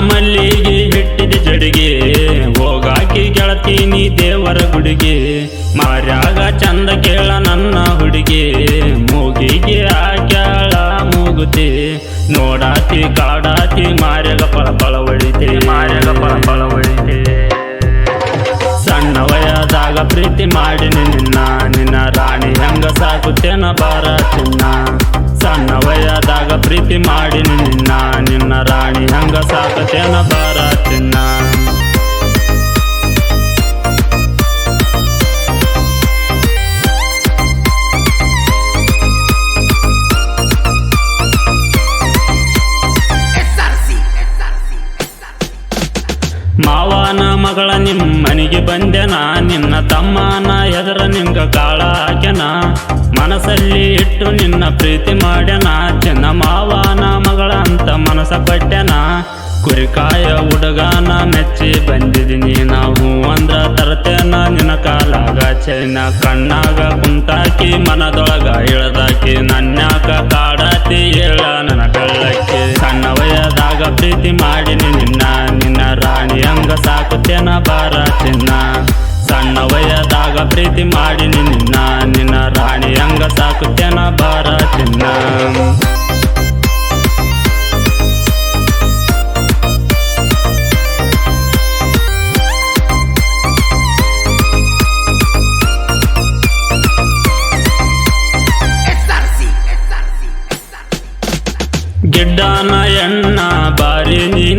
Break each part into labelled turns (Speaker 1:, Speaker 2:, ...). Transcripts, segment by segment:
Speaker 1: ಮಲ್ಲಿಗೆ ಹಿಟ್ಟಿದ ಜಡಿಗೆ ಹೋಗಾಕಿ ಗೆಳತೀನಿ ದೇವರ ಗುಡಿಗೆ. ಮಾರ್ಯಾಗ ಚಂದ ಕೇಳ ನನ್ನ ಹುಡುಗಿ ಮೂಗಿಗೆ ಕೇಳ ಮೂಗುತಿ. ನೋಡಾತಿ ಕಾಡಾತಿ ಮಾರ್ಯಾಗ ಪಳ ಹೊಡಿತೆ ಮಾರ್ಯಾಗ ಪಳ ಹೊಡಿತೆ ಸಣ್ಣ ವಯದಾಗ ಪ್ರೀತಿ ಮಾಡಿನಿ ನಿನ್ನ ನಿನ್ನ ರಾಣಿ ಹೆಂಗ ಸಾಕುತ್ತೇನ ಬಾರ ಚಿನ್ನ ಸಣ್ಣ ವಯದಾಗ ಪ್ರೀತಿ ಮಾಡಿ ನಿನ್ನ ನಿನ್ನ ರಾಣಿ ಹಂಗ ಸಾಕತೇನ ಬಾರ ಚಿನ್ನ ಮಾವನ ಮಗಳ ನಿಮ್ಮನಿಗೆ ಬಂದೆನಾ? ನಿನ್ನ ತಮ್ಮನ ಎದರ ನಿಂಗ ಕಾಳ ಹಾಕ್ಯನ? ಮನಸ್ಸಲ್ಲಿ ಇಟ್ಟು ನಿನ್ನ ಪ್ರೀತಿ ಮಾಡ್ಯನ. ಚೆನ್ನ ಮಾವನ ಮಗಳ ಅಂತ ಮನಸ ಪಟ್ಟ್ಯನ ಕುರಿಕಾಯ ಹುಡುಗನ ಮೆಚ್ಚಿ ಬಂದಿದ್ದೀನಿ ನಾವು. ಅಂದ್ರ ತರ್ತೇನ ನಿನ್ನ ಕಾಲಾಗ. ಚೈನ ಕಣ್ಣಾಗ ಕುಂತಾಕಿ ಮನದೊಳಗ ಇಳದಾಕಿ. ನನ್ಯಾಕ ಕಾಡಾತಿ ಹೇಳ ನನ್ನ ಕಳ್ಳಕ್ಕೆ. ಸಣ್ಣ ವಯದಾಗ ಪ್ರೀತಿ ಮಾಡಿನಿ ನಿನ್ನ. ನಿನ್ನ ರಾಣಿ ಹಂಗ ಸಾಕುತ್ತೇನ ಬಾರ ಚಿನ್ನ. ಸಣ್ಣ ವಯದಾಗ ಪ್ರೀತಿ ಮಾಡಿ ನಿನ್ನ ನಿನ್ನ ರಾಣಿ ಹಂಗ ಸಾಕುತ್ತೇನ ಬಾರ ಚಿನ್ನ ಗಿಡ್ಡನ ಎಣ್ಣ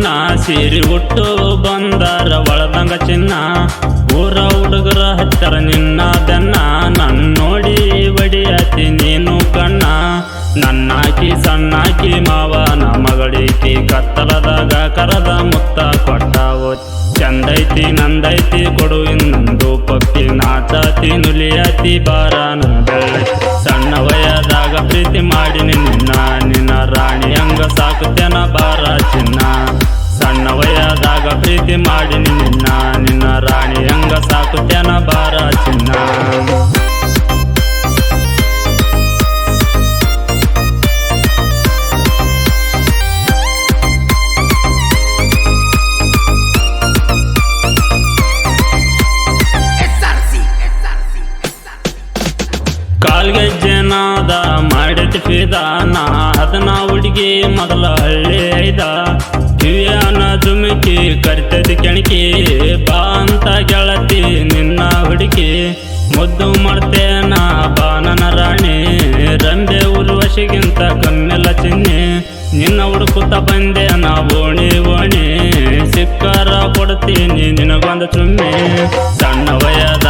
Speaker 1: ಬಾರಿ ಸೇರಿ ಹುಟ್ಟು ಬಂದಾರ ಒಳದಂಗ ಚಿನ್ನ. ಊರ ಹುಡುಗರ ಹತ್ತರ ನಿನ್ನ ದನ್ನ. ನನ್ನ ನೋಡಿ ಬಡಿಯತಿ ನೀನು ಕಣ್ಣ. ನನ್ನಾಕಿ, ಸಣ್ಣಾಕಿ, ಮಾವ ನಮಗಳಿಕಿ ಕತ್ತಲದಾಗ ಕರದ ಮುತ್ತ ಕೊಟ್ಟಾವು. ಚಂದೈತಿ, ನಂದೈತಿ, ಕೊಡು ಇನ್ನೊಂದು ಪಕ್ಕಿ. ನಾಚಾತಿ ನುಲಿಯತಿ ಬಾರ ಸಣ್ಣ ವಯದಾಗ ಪ್ರೀತಿ ಮಾಡಿನಿ ನಿನ್ನ ನಿನ್ನ ರಾಣಿ ಹಂಗ ಸಾಕುತ್ತೇನ ಬಾರ ಚಿನ್ನ. ಪ್ರೀತಿ ಮಾಡಿ ನಿನ್ನ ನಿನ್ನ ರಾಣಿ, ಹಂಗ ಜನ ಬಾರ ಚಿನ್ನ. ಕಾಲ್ಗೆಜ್ಜೆನಾದ ಮಾಡಿದ ಫಿದಾನ, ಅದನ್ನ ಹುಡುಗಿ ಮೊದಲ ಹಳ್ಳಿ ಐದ ಕರ್ತದ ಕೆಣಕಿ ಬಾ ಅಂತ ಗೆಳತಿ, ನಿನ್ನ ಹುಡುಕಿ. ಮುದ್ದು ಮಾಡ್ತೇನ ಬಾನನ ರಾಣಿ ರಂಬೆ ಉರ್ವಶಿಗಿಂತ ಕಮ್ಮಿಲ್ಲ ಚಿನ್ನಿ. ನಿನ್ನ ಹುಡುಕುತ್ತ ಬಂದೆ ನಾ ಓಣಿ ಓಣಿ. ಸಿಕ್ಕಾರ ಕೊಡ್ತೀನಿ, ನಿನಗೊಂದು ಚುಮ್ಮಿ. ಸಣ್ಣ ವಯದಾಗ